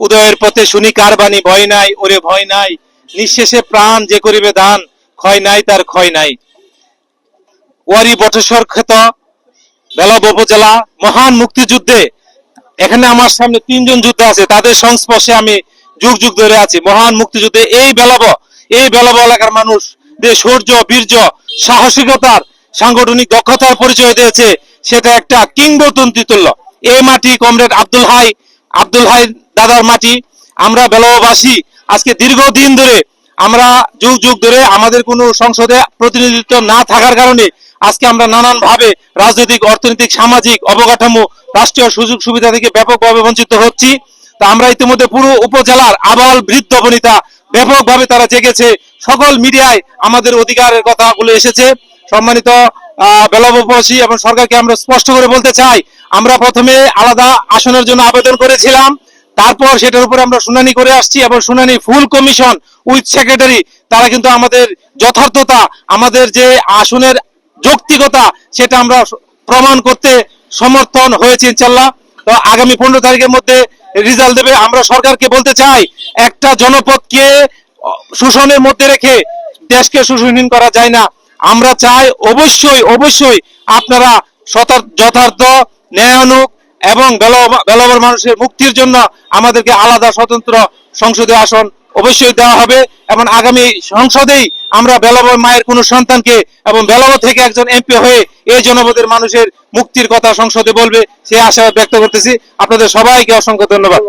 উদয়ের পথে শুনি, কার বাণী? ভয় নাই, ওরে ভয় নাই। নিঃশেষে প্রাণ যে করিবে দান, ক্ষয় নাই, তার ক্ষয় নাই। ওয়ারি বটেশ্বর ক্ষেত, বেলাব উপজেলা, মহান মুক্তিযুদ্ধে। এখানে আমার সামনে তিনজন যুদ্ধ আছে, তাদের সংস্পর্শে আমি যুগ যুগ ধরে আছি। মহান মুক্তিযুদ্ধে এই বেলাব এই বেলাব এলাকার মানুষ যে শৌর্য, বীর্য, সাহসিকতার, সাংগঠনিক দক্ষতার পরিচয় দিয়েছে, সেটা একটা কিংবদন্তি তুল্য এই মাটি কমরেড আব্দুল হাই আব্দুল হাই দাদার মাটি। আমরা বেলাববাসী আজকে দীর্ঘদিন ধরে আমরা যুগ যুগ ধরে আমাদের কোনো সংসদে প্রতিনিধিত্ব না থাকার কারণে আজকে আমরা নানান ভাবে রাজনৈতিক, অর্থনৈতিক, সামাজিক অবকাঠামো, রাষ্ট্রীয় সুযোগ সুবিধা থেকে ব্যাপকভাবে বঞ্চিত হচ্ছি। তা আমরা ইতিমধ্যে পুরো উপজেলার আবাল বৃদ্ধ বনিতা ব্যাপকভাবে তারা জেগেছে। সকল মিডিয়ায় আমাদের অধিকারের কথাগুলো এসেছে। সম্মানিত বেলাববাসী এবং সরকারকে আমরা স্পষ্ট করে বলতে চাই আমরা প্রথমে আলাদা আসনের জন্য আবেদন করেছিলাম। তারপর সেটার উপরে আমরা শুনানি করে আসছি এবং শুনানি ফুল কমিশন উইথ সেক্রেটারি, তারা কিন্তু আমাদের যথার্থতা, আমাদের যে আসনের যৌক্তিকতা, সেটা আমরা প্রমাণ করতে সমর্থন হয়েছে ইনশাল্লাহ। তো আগামী পনেরো তারিখের মধ্যে রেজাল্ট দেবে। আমরা সরকারকে বলতে চাই, একটা জনপদকে শোষণের মধ্যে রেখে দেশকে শোষণহীন করা যায় না। আমরা চাই অবশ্যই অবশ্যই আপনারা যথার্থ ন্যায়ানুক এবং বেলাবর মানুষের মুক্তির জন্য আমাদেরকে আলাদা স্বতন্ত্র সংসদীয় আসন অবশ্যই দেওয়া হবে এবং আগামী সংসদেই আমরা বেলাবর মায়ের কোনো সন্তানকে এবং বেলাবর থেকে একজন এমপি হয়ে এই জনপদের মানুষের মুক্তির কথা সংসদে বলবে সে আশা ব্যক্ত করতেছি। আপনাদের সবাইকে অসংখ্য ধন্যবাদ।